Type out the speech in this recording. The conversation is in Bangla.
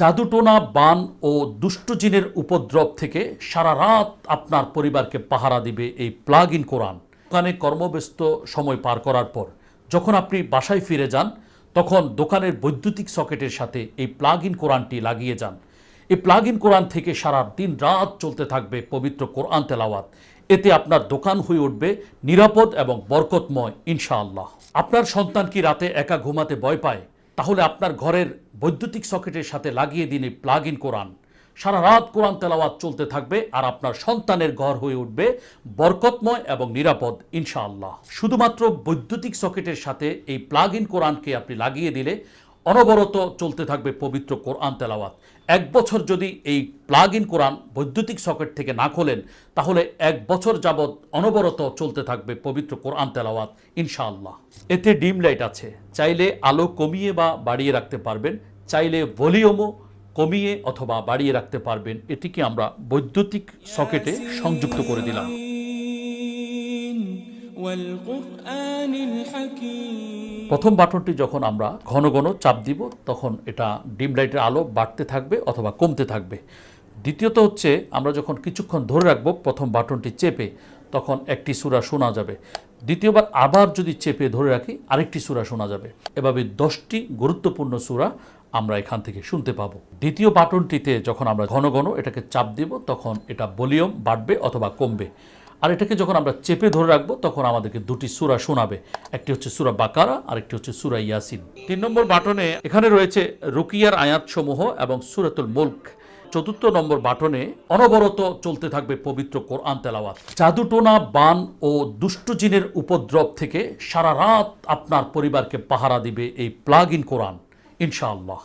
জাদুটোনা বান ও দুষ্ট জিনের উপদ্রব থেকে সারা রাত আপনার পরিবারকে পাহারা দিবে এই প্লাগ ইন কোরআন। দোকানে কর্মব্যস্ত সময় পার করার পর যখন আপনি বাসায় ফিরে যান, তখন দোকানের বৈদ্যুতিক সকেটের সাথে এই প্লাগ ইন কোরআনটি লাগিয়ে যান। এই প্লাগ ইন কোরআন থেকে সারা দিন রাত চলতে থাকবে পবিত্র কোরআন তেলাওয়াত। এতে আপনার দোকান হয়ে উঠবে নিরাপদ এবং বরকতময়, ইনশাআল্লাহ। আপনার সন্তান কি রাতে একা ঘুমাতে ভয় পায়? তাহলে আপনার ঘরের বৈদ্যুতিক সকেটের সাথে লাগিয়ে দিন এই প্লাগ ইন কোরআন। সারা রাত কোরআন তেলাওয়াত চলতে থাকবে আর আপনার সন্তানের ঘর হয়ে উঠবে বরকতময় এবং নিরাপদ, ইনশাআল্লাহ। শুধুমাত্র বৈদ্যুতিক সকেটের সাথে এই প্লাগ ইন কোরআনকে আপনি লাগিয়ে দিলে অনবরত চলতে থাকবে পবিত্র কোরআন তেলাওয়াত। এক বছর যদি এই প্লাগ ইন কোরআন বৈদ্যুতিক সকেট থেকে না খোলেন, তাহলে এক বছর যাবৎ অনবরত চলতে থাকবে পবিত্র কোরআন তেলাওয়াত, ইনশাআল্লাহ। এতে ডিম লাইট আছে। চাইলে আলো কমিয়ে বা বাড়িয়ে রাখতে পারবেন, চাইলে ভলিউমও কমিয়ে অথবা বাড়িয়ে রাখতে পারবেন। এটিকে আমরা বৈদ্যুতিক সকেটে সংযুক্ত করে দিলাম। প্রথম বাটনটি যখন আমরা ঘন ঘন চাপ দিব, তখন এটা ডিম লাইটের আলো বাড়তে থাকবে অথবা কমতে থাকবে। দ্বিতীয়ত হচ্ছে, আমরা যখন কিছুক্ষণ ধরে রাখব প্রথম বাটনটি চেপে, তখন একটি সুরা শোনা যাবে। দ্বিতীয়বার আবার যদি চেপে ধরে রাখি, আরেকটি সুরা শোনা যাবে। এভাবে দশটি গুরুত্বপূর্ণ সুরা আমরা এখান থেকে শুনতে পাবো। দ্বিতীয় বাটনটিতে যখন আমরা ঘন ঘন এটাকে চাপ দিব, তখন এটা ভলিউম বাড়বে অথবা কমবে। আর এটাকে যখন আমরা চেপে ধরে রাখব, তখন আমাদেরকে দুটি সুরা শোনাবে। একটি হচ্ছে সুরা বাকারা আর একটি হচ্ছে সুরা ইয়াসিন। তিন নম্বর বাটনে এখানে রয়েছে রুকিয়ার আয়াত সমূহ এবং সুরাতুল মুল্ক। চতুর্থ নম্বর বাটনে অনবরত চলতে থাকবে পবিত্র কোরআন তেলাওয়াত। জাদুটোনা, বান ও দুষ্ট জিনের উপদ্রব থেকে সারা রাত আপনার পরিবারকে পাহারা দিবে এই প্লাগ ইন কোরআন। ইনশাআল্লাহ।